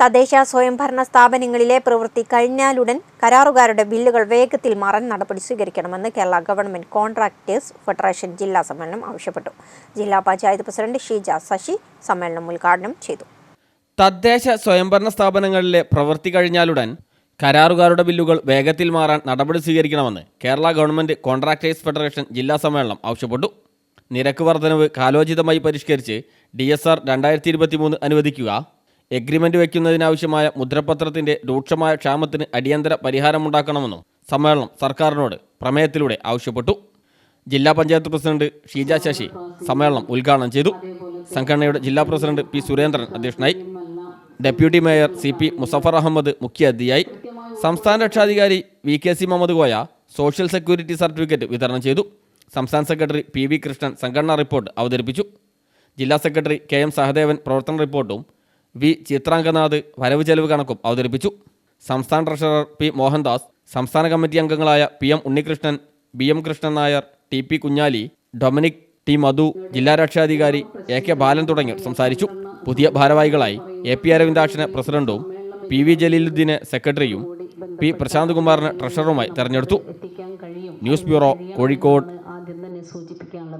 തദ്ദേശ സ്വയംഭരണ സ്ഥാപനങ്ങളിലെ പ്രവൃത്തി കഴിഞ്ഞാലുടൻ കരാറുകാരുടെ ബില്ലുകൾ വേഗത്തിൽ മാറാൻ നടപടി സ്വീകരിക്കണമെന്ന് കേരള ഗവൺമെന്റ് കോൺട്രാക്ടേഴ്സ് ഫെഡറേഷൻ ജില്ലാ സമ്മേളനം ആവശ്യപ്പെട്ടു. ജില്ലാ പഞ്ചായത്ത് പ്രസിഡന്റ് ഷീജ ശശി സമ്മേളനം ഉദ്ഘാടനം ചെയ്തു. തദ്ദേശ സ്വയംഭരണ സ്ഥാപനങ്ങളിലെ പ്രവൃത്തി കഴിഞ്ഞാലുടൻ കരാറുകാരുടെ ബില്ലുകൾ വേഗത്തിൽ മാറാൻ നടപടി സ്വീകരിക്കണമെന്ന് കേരള ഗവൺമെന്റ് കോൺട്രാക്ടേഴ്സ് ഫെഡറേഷൻ ജില്ലാ സമ്മേളനം ആവശ്യപ്പെട്ടു. നിരക്ക് വർധനവ് കാലോചിതമായി പരിഷ്കരിച്ച് ഡി എസ് ആർ രണ്ടായിരത്തി ഇരുപത്തി മൂന്ന് അനുവദിക്കുക. എഗ്രിമെന്റ് വയ്ക്കുന്നതിനാവശ്യമായ മുദ്രപത്രത്തിന്റെ രൂക്ഷമായ ക്ഷാമത്തിന് അടിയന്തര പരിഹാരമുണ്ടാക്കണമെന്നും സമ്മേളനം സർക്കാരിനോട് പ്രമേയത്തിലൂടെ ആവശ്യപ്പെട്ടു. ജില്ലാ പഞ്ചായത്ത് പ്രസിഡന്റ് ഷീജ ശശി സമ്മേളനം ഉദ്ഘാടനം ചെയ്തു. സംഘടനയുടെ ജില്ലാ പ്രസിഡന്റ് പി സുരേന്ദ്രൻ അധ്യക്ഷനായി. Deputy mayor C P Muzaffar Ahmed മുഖ്യാതിഥിയായി സംസ്ഥാന രക്ഷാധികാരി V K C Muhammad Koya social security certificate വിതരണം ചെയ്തു. സംസ്ഥാന സെക്രട്ടറി പി വി കൃഷ്ണൻ സംഘടനാ റിപ്പോർട്ട് അവതരിപ്പിച്ചു. ജില്ലാ സെക്രട്ടറി കെ എം സഹദേവൻ പ്രവർത്തന റിപ്പോർട്ടും വി ചിത്രാംഗനാഥ് വരവ് ചെലവ് കണക്കും അവതരിപ്പിച്ചു. സംസ്ഥാന ട്രഷറർ പി മോഹൻദാസ് സംസ്ഥാന കമ്മിറ്റി അംഗങ്ങളായ P M Unnikrishnan B M Krishnan Nair T P Kunhali Dominic T Madhu ജില്ലാ രക്ഷാധികാരി എ കെ ബാലൻ തുടങ്ങിയവർ സംസാരിച്ചു. പുതിയ ഭാരവാഹികളായി എ പി അരവിന്ദാക്ഷനെ പ്രസിഡന്റും പി വി ജലീലുദ്ദീനെ സെക്രട്ടറിയും പി പ്രശാന്ത് കുമാറിനെ ട്രഷററുമായി തെരഞ്ഞെടുത്തു. News bureau Kozhikode.